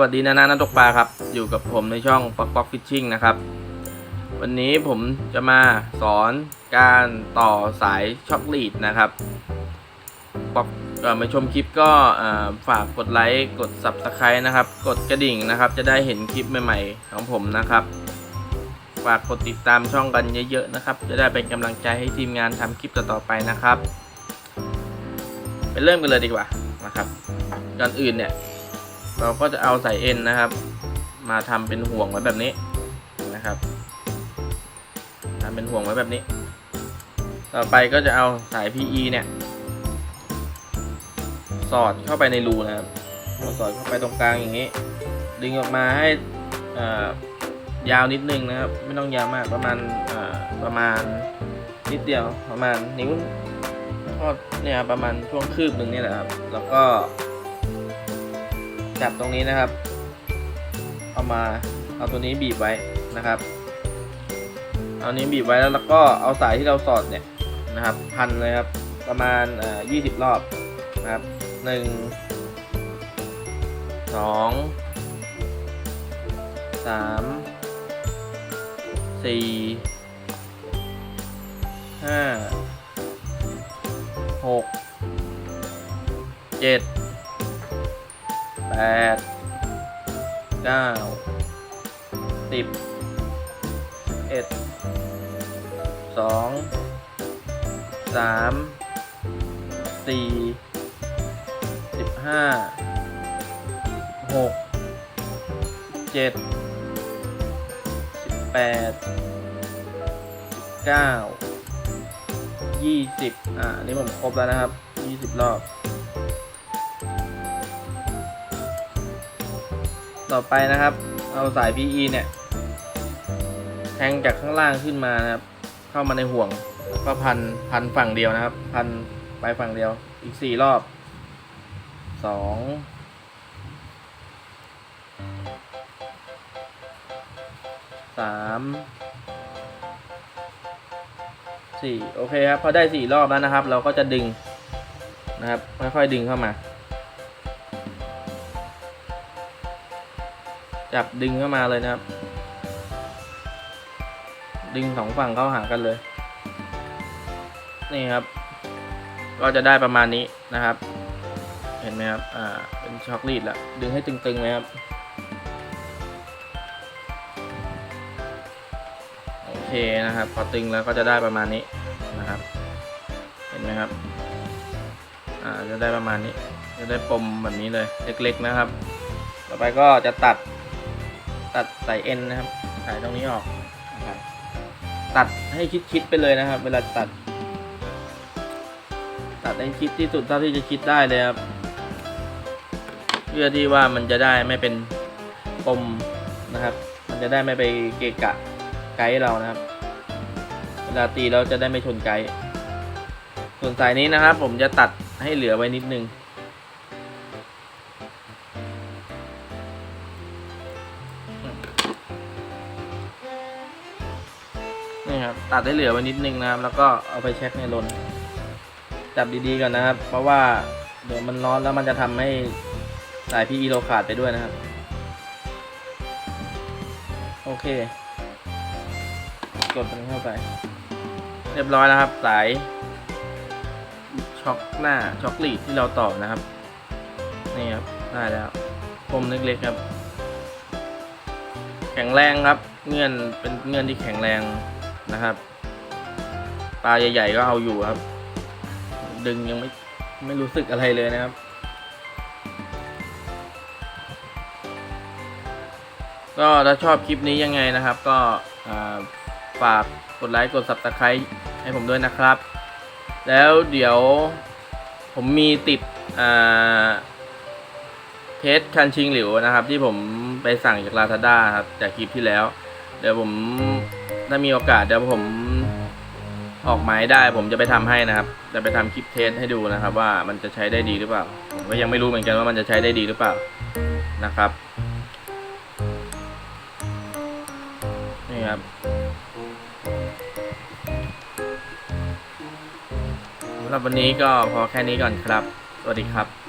วัสดีนานานักตกปลาครับ อยู่กับผมในช่องป๊อกป๊อกฟิชชิ่งนะครับ วันนี้ผมจะมาสอนการต่อสายช็อคลีดนะครับป๊อกก่อนไปชมคลิปก็ฝากกดไลค์กด Subscribe นะครับ กดกระดิ่งนะครับ จะได้เห็นคลิปใหม่ๆ ของผมนะครับ ฝากกดติดตามช่องกันเยอะๆนะครับ จะได้เป็นกำลังใจให้ทีมงานทำคลิปต่อๆไปนะครับ ไปเริ่มกันเลยดีกว่านะครับก่อนอื่นเนี่ย เราก็จะเอาสายเอ็นนะครับ มาทำเป็นห่วงไว้แบบนี้นะครับทำเป็นห่วงไว้แบบนี้ ต่อไปก็จะเอาสาย PE เนี่ย สอดเข้าไปในรูนะครับเราสอดเข้าไปตรงกลางอย่างนี้ ดึงออกมาให้อายาวนิดนึงนะครับ ไม่ต้องยาวมากประมาณประมาณนิดเดียวประมาณนิ้วก็เนี่ยประมาณช่วงคืบหนึ่งนี่แหละครับ แล้วก็ จับตรงนี้นะครับ เอามาเอาตัวนี้บีบไว้นะครับ เอานี้บีบไว้แล้วแล้วก็เอาสายที่เราสอดเนี่ยนะครับ พันเลยครับ ประมาณยี่สิบรอบนะครับหนึ่งสองสามสี่ห้าหกเจ็ด แปดเก้าสิบเอ็ดสองสามสี่สิบห้าหกเจ็ดสิบแปดสิบเก้ายี่สิบอ่านี่ผมครบแล้วนะครับยี่สิบรอบ ต่อไปนะครับ เอาสาย PE เนี่ย แทงจากข้างล่างขึ้นมานะครับ เข้ามาในห่วงแล้วก็พันพันฝั่งเดียวนะครับ พันไปฝั่งเดียว อีกสี่รอบสองสามสี่โอเคครับ พอได้สี่รอบแล้วนะครับ เราก็จะดึงนะครับ ค่อยๆดึงเข้ามา จับดึงเข้ามาเลยนะครับ ดึงสองฝั่งเข้าหากันเลย นี่ครับ ก็จะได้ประมาณนี้นะครับ เห็นไหมครับ อ่า เป็นช็อคลีดล้วดึงให้ตึงๆเลยครับ โอเคนะครับ พอตึงแล้วก็จะได้ประมาณนี้นะครับ เห็นไหมครับ อ่า จะได้ประมาณนี้ จะได้ปมแบบนี้เลย เล็กๆนะครับ ต่อไปก็จะตัด ตัดสายเอ็นนะครับสายตรงนี้ออกนะครับตัดให้ชิดๆไปเลยนะครับ เวลาตัด ตัดให้ชิดที่สุดเท่าที่จะชิดได้เลยครับเพื่อที่ว่ามันจะได้ไม่เป็นปมนะครับ มันจะได้ไม่ไปเกะกะไกด์เรานะครับ เวลาตีเราจะได้ไม่ชนไกด์ส่วนสายนี้นะครับ ผมจะตัดให้เหลือไว้นิดนึง นี่ครับตัดให้เหลือไว้นิดนึงนะครับ แล้วก็เอาไปเช็คในรนจับดีๆก่อนนะครับ เพราะว่าเดี๋ยวมันร้อนแล้วมันจะทำให้สายพีอีเราขาดไปด้วยนะครับ โอเค กดมันเข้าไป เรียบร้อยแล้วครับ สายช็อคหน้าช็อคลีดที่เราต่อนะครับ นี่ครับ ได้แล้วคมเล็กๆครับ แข็งแรงครับ เงื่อนเป็นเงื่อนที่แข็งแรง นะครับ ปลาใหญ่ ๆ ก็เอาอยู่ครับ ดึงยังไม่ไม่รู้สึกอะไรเลยนะครับ ก็ถ้าชอบคลิปนี้ยังไงนะครับ ก็ฝากกดไลค์กด subscribe ให้ผมด้วยนะครับ แล้วเดี๋ยวผมมีติดเทสคันชิงหลิวนะครับ ที่ผมไปสั่งจาก Lazada ครับจากคลิปที่แล้ว เดี๋ยวผม ถ้ามีโอกาสเดี๋ยวผมออกหมายได้ผมจะไปทำให้นะครับ จะไปทำคลิปเทสให้ดูนะครับ ว่ามันจะใช้ได้ดีหรือเปล่าผมก็ยังไม่รู้เหมือนกันว่ามันจะใช้ได้ดีหรือเปล่านะครับนี่ครับสำหรับวันนี้ก็พอแค่นี้ก่อนครับ สวัสดีครับ